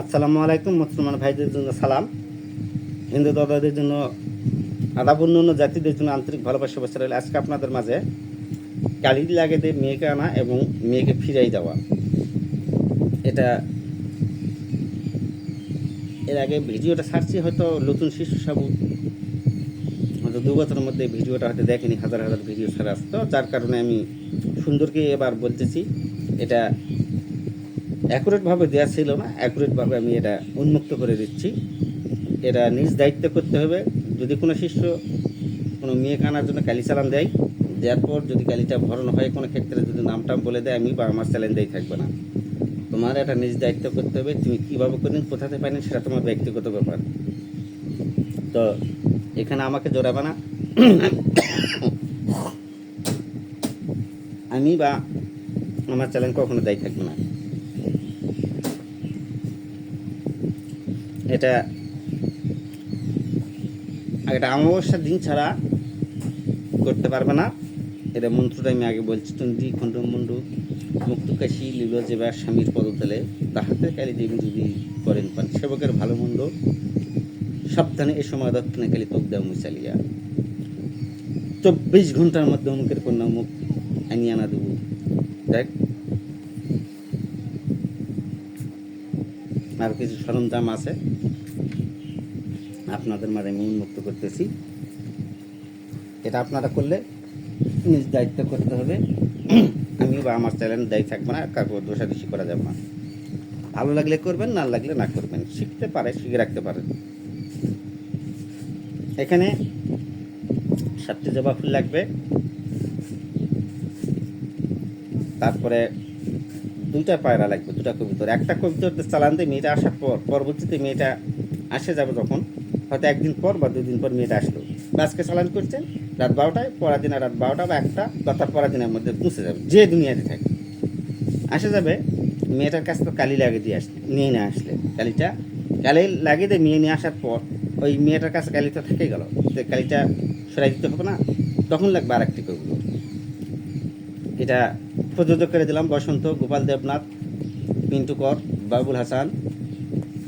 আসসালামু আলাইকুম, মুসলমান ভাইদের জন্য সালাম। হিন্দু দাদাদের জন্য আদাব অন্য জাতিদের জন্য আন্তরিক ভালোবাসা বসে রইল আজকে আপনাদের মাঝে। কালির লাগেতে মেয়েকে আনা এবং মেয়েকে ফিরাই দেওয়া। এটা এর আগে ভিডিওটা ছাড়ছি, হয়তো নতুন শিশু সাবু। হয়তো দু বছরের মধ্যে ভিডিওটা হয়তো দেখেনি, হাজার হাজার ভিডিও ছাড়া আসতো। যার কারণে আমি সুন্দরকে এবার বলতেছি, এটা অ্যাকুরেটভাবে দেওয়া ছিল না, অ্যাকুরেটভাবে আমি এটা উন্মুক্ত করে দিচ্ছি। এটা নিজ দায়িত্ব করতে হবে। যদি কোনো শিষ্য কোনো মেয়েকে আনার জন্য কালি চালান দেয় দেওয়ার পর যদি কালিটা ভরণ হয়, কোনো ক্ষেত্রে যদি নামটা বলে দেয়, আমি বা আমার চ্যালেঞ্জ দেয় থাকবে না। তোমার এটা নিজ দায়িত্ব করতে হবে। তুমি কীভাবে করেন, কোথাতে পারেন, সেটা তোমার ব্যক্তিগত ব্যাপার। তো এখানে আমাকে জোরাবে না। আমি বা আমার চ্যালেঞ্জ কখনো দায়ী থাকবে না। এটা এটা অমাবস্যার দিন ছাড়া করতে পারবে না। এটা মন্ত্রটা আমি আগে বলছি চন্ডী খণ্ডমুন্ডু মুক্তকাশী লীল যেবা স্বামীর পদতলে তাহাতে কালী দেবী যদি করেন পান। সেবকের ভালো মন্দ সাবধানে এ সময় দক্ষিণে কালী দেওয়া মুচালিয়া চব্বিশ ঘণ্টার মধ্যে অমুকের কন্যা মুখ আনিয়ে আনা দেবো। দেখ। আর কিছু সরঞ্জাম আছে? আপনাদের মাঝে আমি উন্মুক্ত করতেছি। এটা আপনারা করলে নিজ দায়িত্ব করতে হবে। আমি বা আমার চ্যালেঞ্জ দায়ী থাকবে না, কাউকে দোষাদোষি করা যাবে না। ভালো লাগলে করবেন, না লাগলে না করবেন। শিখতে পারে, শিখে রাখতে পারেন এখানে সাতটি জবা ফুল লাগবে। তারপরে দুইটা পায়রা লাগবে, দুটা কবিতর। একটা কবিতর চালান দিয়ে মেয়েটা আসার পর, পরবর্তীতে মেয়েটা আসে যাবে যখন। হয়তো একদিন পর বা দুদিন পর মেয়েটা আসলো। আজকে চালান করছেন, রাত বারোটায় পরের দিনে রাত বারোটা বা একটা বা তার পরের দিনের মধ্যে পৌঁছে যাবে, যে দুনিয়াতে থাকে। আসে যাবে, মেয়েটার কাছে তো কালি লাগিয়ে দিয়ে আসলে, নিয়ে নিয়ে আসলে। কালিটা, কালি লাগিয়ে দিয়ে নিয়ে নিয়ে আসার পর, ওই মেয়েটার কাছে কালিটা থেকে গেল। তো কালিটা সরাই দিতে হবে না, তখন লাগবে আর একটি কবিতর। এটা প্রযোজক করে দিলাম বসন্ত, গোপাল দেবনাথ, পিন্টু কর, বাবুল হাসান,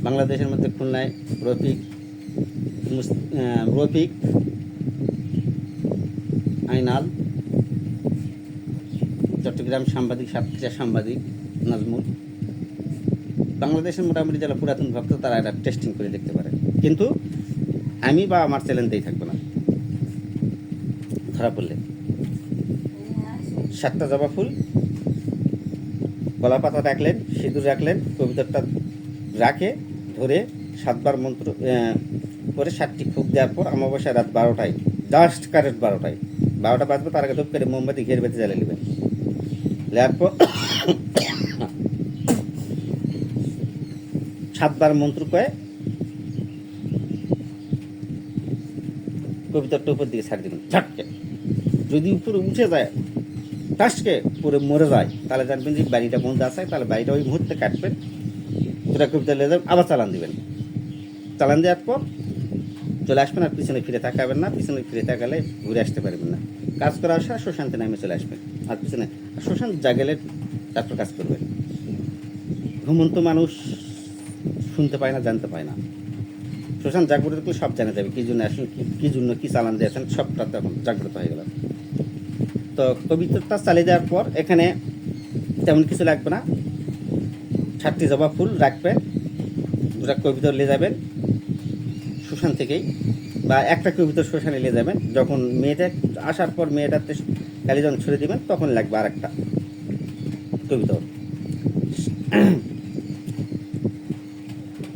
বাংলাদেশের মধ্যে খুলনায় রফিক রফিক, আইনাল, চট্টগ্রাম সাংবাদিক, সাতক্ষীরা সাংবাদিক, নাজমুল। বাংলাদেশের মোটামুটি যারা পুরাতন ভক্ত, তারা এটা টেস্টিং করে দেখতে পারে। কিন্তু আমি বা আমার চ্যালেঞ্জেই থাকব না। ধরা পড়লে। সাতটা জবা ফুল কলা পাতা রাখলেন, সিঁদুর রাখলেন, কবিতাটা রাখে, ধরে সাতবার মন্ত্র করে সাতটি ফুক দেওয়ার পর অমাবস্যা রাত বারোটায়, জাস্ট কারেক্ট বারোটায়। বারোটা বাজবে, তার আগে ধূপ করে মোমবাতি ঘের বেঁধে জ্বালিয়ে নেবেন। নেওয়ার পর সাতবার মন্ত্র কয়ে কবিতাটা উপর দিকে ছাড় দিবেন, ঝটকে। যদি উপরে উঠে যায় টাসকে পুরো মরে যায়, তাহলে জানবেন যে বাড়িটা বন্ধ আছে, তাহলে বাড়িটা ওই মুহূর্তে কাটবেন। দুটা কবিতা যাবেন, আবার চালান দিবেন। চালান দেওয়ার পর চলে আসবেন আর পিছনে ফিরে তাকাবেন না, পিছনে ফিরে তাকালে ঘুরে আসতে পারবেন না। কাজ করা আসা শ্মশান্তে নামে চলে আসবেন আর পিছনে শ্মশান জাগেলে তারপর কাজ করবেন। ঘুমন্ত মানুষ শুনতে পায় না, জানতে পায় না। শ্মশান জাগ্রত থাকলে সব জানা যাবে, কী জন্য আসেন, কি- জন্য কী চালান দিয়েছেন সবটা তখন জাগ্রত হয়ে গেল। তো কবিতাটা চালিয়ে দেওয়ার পর এখানে তেমন কিছু লাগবে না। সাতটি জবা ফুল রাখবেন দুটা কবিতা নিয়ে যাবেন। শ্মশান থেকেই বা একটা কবিতা শ্মশানে নিয়ে যাবেন। যখন মেয়েটা আসার পর মেয়েটাতে যখন ছুড়ে দিবেন, তখন লাগবে আর একটা কবিতা।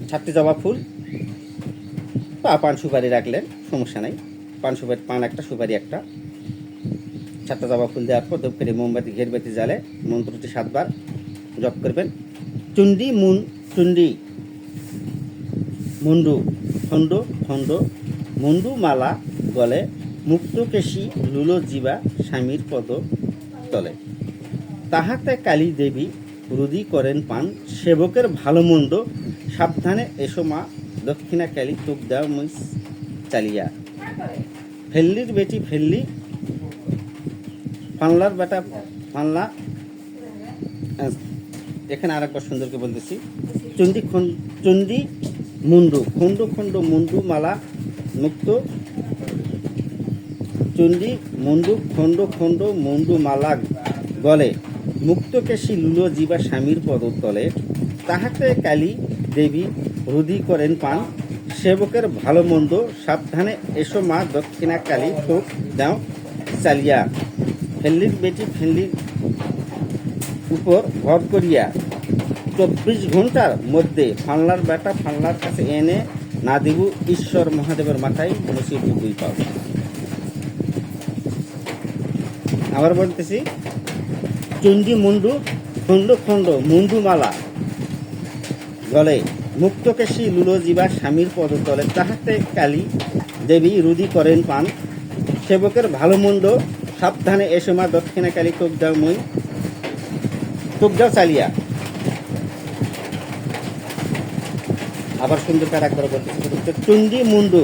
ছাত্রী জবা ফুল। বা পান সুপারি রাখলেন, সমস্যা নেই। পান সুপারি, পান একটা, সুপারি একটা। সাতটা জবা ফুল দেওয়ার পর ধূপ করে মোমবাতি, ঘেরবাতি জালে মন্ত্রটি সাতবার জপ করবেন। চুন্ডি মুন চুন্ডি মুন্ডু খণ্ড খণ্ড মুন্ডু মালা গলে মুক্তকেশী জীবা স্বামীর পদ তলে। তাহাতে কালী দেবী রুদি করেন পান সেবকের ভালো মন্দ সাবধানে এসো মা দক্ষিণা কালী চোখ দেওয়া মুই চালিয়া। ফেল্লির বেটি ফেল্লি পানলার বেটা আহ, এখানে আরেকবার সুন্দরকে বলতেছি। খন- চণ্ডী মুন্ডু খণ্ড খণ্ড মুন্ডু মালা, মুক্ত চণ্ডী মুন্ডু খণ্ড খণ্ড মুন্ডু মালা গলে। মুক্তকেশী লুলো জীবা স্বামীর পদতলে। তাহাতে কালী দেবী রুদি করেন পান। সেবকের ভালো মন্দ, সাবধানে এসো মা দক্ষিণা কালী তোক দাও চালিয়া। ফেল্লির বেটি ফেল্লির উপর ভর করিয়া চব্বিশ ঘণ্টার মধ্যে ফানলার বেটা ফানলার কাছে এনে না দিব ঈশ্বর মহাদেবের মাথায় মসিদ দুই পাও আবার বলতেছি চণ্ডী মুন্ডু, খণ্ড খণ্ড মুন্ডুমালা গলে মুক্তকেশী লুলোজীবা স্বামীর পদতলে তাহাতে কালী দেবী রুদি করেন পান। সেবকের ভালো মন্দ সাবধানে এসো মা দক্ষিণা কালী তোক দাও মই কোকদাও চালিয়া। আবার সুন্দর করে একবার বলতেছে। চণ্ডী মুন্ডু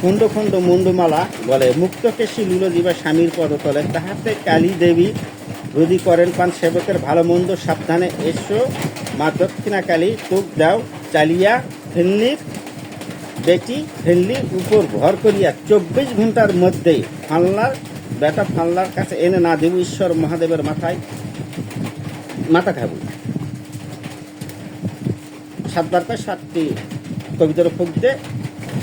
খণ্ড খণ্ড মুন্ডুমালা বলে, মুক্তকেশী লীলজীবা স্বামীর পদতলে তাহাতে কালী দেবী রুদি করেন পান সেবকের ভালো মন্দ সাবধানে। এসো, মা দক্ষিণা কালী তোক দাও, চালিয়া ফেনলির বেটি ফেনলির উপর ভর করিয়া চব্বিশ ঘণ্টার মধ্যেই ফাল্লার, বেটা ফাল্লার কাছে এনে না দেব, ঈশ্বর মহাদেবের মাথায় মাথা খাব সাতবার করে সাতটি কবিতার ফুক দিয়ে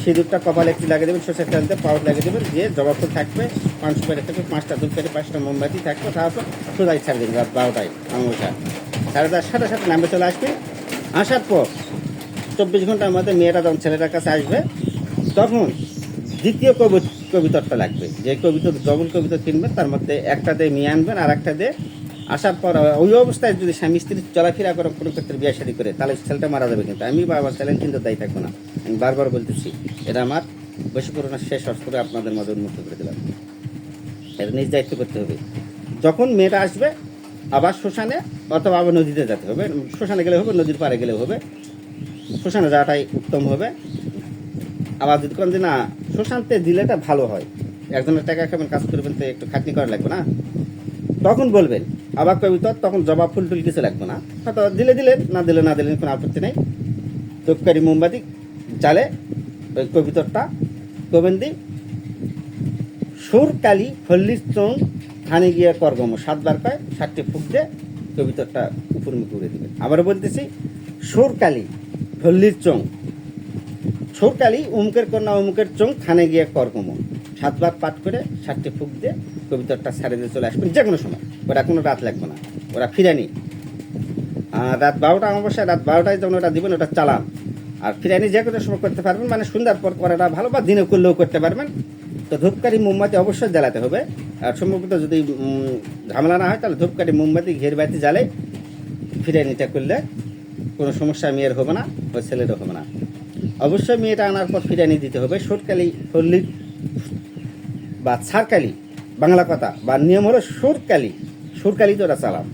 সিঁদুরটা কপালে একটি লাগিয়ে দেবেন, সর্ষের তেল দিয়ে পাউডার লাগিয়ে দেবেন, দিয়ে জবা ফুল থাকবে, পাঁচ পেরে থাকবে, পাঁচটা দুধ পেরে পাঁচটা মোমবাতি থাকবে, তারপর সোজাই ছাড়ে দিন রাত বারোটায় আমসা সাড়ে তার সাথে সাথে নামে চলে আসবে। আসার পর চব্বিশ ঘণ্টার মধ্যে মেয়েটা যখন ছেলেটার কাছে আসবে, তখন দ্বিতীয় কবি কবিতরটা লাগবে। যে কবিতা, ডবল কবিতা কিনবেন, তার মধ্যে একটা দিয়ে মেয়ে আনবেন আর একটা দিয়ে আসার পর ওই অবস্থায় যদি স্বামী স্ত্রী চলাফেরা করে, কোনো ক্ষেত্রে বিয়ে শাদী করে, তাহলে ছেলেটা মারা যাবে কিন্তু। আমি বাবার চ্যালেঞ্জ, কিন্তু দায়ী থাকব না। আমি বারবার বলতেছি, এটা আমার বেশি করোনা শেষ অস্ত্রে আপনাদের মধ্যে উন্মুক্ত করে দিলাম। এটা নিজ দায়িত্ব করতে হবে। যখন মেয়েটা আসবে, আবার শ্মশানে অথবা আবার নদীতে যেতে হবে। শ্মশানে গেলে হবে, নদীর পাড়ে গেলে হবে। শ্মশানে যাওয়াটাই উত্তম হবে। আবার যদি কোন দিন না, শ্মশানতে দিলেটা ভালো হয়। একজনের টাকা খাবেন, কাজ করবেন, তো একটু খাটনি করা লাগবে না? তখন বলবেন আবার কবিতর তখন জবা ফুল টুল কিছু লাগবে না। হয়তো দিলে দিলেন না দিলে না দিলেন কোনো আপত্তি নেই। তবকারি মোমবাতি, জালে, ওই কবিতরটা কবেন্দি সুর, কালি হল্লির চং, ধানে গিয়ে করগম, সাতবার কয়, সাতটি ফুক দিয়ে কবিতরটা উপরমুখী উড়ে দিবেন আবার বলতেছি, সুর, কালি হল্লির চং। সরকালি উমুকের কন্যা, উমুকের চোখ থানে গিয়ে করগম। সাতবার পাঠ করে সাতটি ফুক দিয়ে কবিতাটা ছাড়ে দিয়ে চলে আসবেন যে কোনো সময়। ওরা কোনো রাত লাগবে না। ওরা ফিরানি। আর রাত বারোটা অমাবস্যায়, রাত বারোটায় যখন ওটা দিবেন, ওটা চালান। আর ফিরানি যে কোনো সময় করতে পারবেন। মানে সন্ধ্যার পর করাটা ভালো বা দিনে করলেও করতে পারবেন। তো ধূপকারি মোমবাতি অবশ্যই জ্বালাতে হবে। আর সম্ভবত যদি ঝামেলা না হয়, তাহলে ধূপকারি মোমবাতি, ঘের বাতি জ্বালে ফিরানিটা করলে কোনো সমস্যা মেয়ের হবে না ওই ছেলেরও হবে না। অবশ্যই মেয়েটা আনার পর ফিরানি দিতে হবে। সরকালি হল্লির বা ছাড়কালি বাংলা কথা, বা নিয়ম হলো সুরকালি। সুরকালি তো ওরা চালাম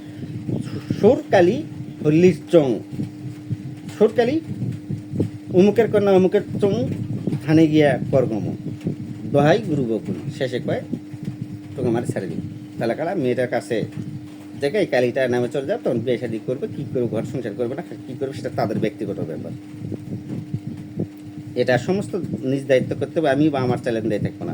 সুরকালি হল্লির চং সুরকালি অমুকের কন্যা অমুকের চং থানে গিয়া করগম দোহাই গুরু বকুল, শেষে কয়, তোকে আমার ছেড়ে দিই তাহলে কালা মেয়েটার কাছে দেখে এই কালিটা নামে চলে যাবে তখন বিয়ে শাদি করবে, কী করবে, ঘর সংসার করবে না, কী করবে সেটা তাদের ব্যক্তিগত ব্যাপার। এটা সমস্ত নিজ দায়িত্ব করতে হবে আমি বা আমার চ্যালেঞ্জ দায়ী থাকব না।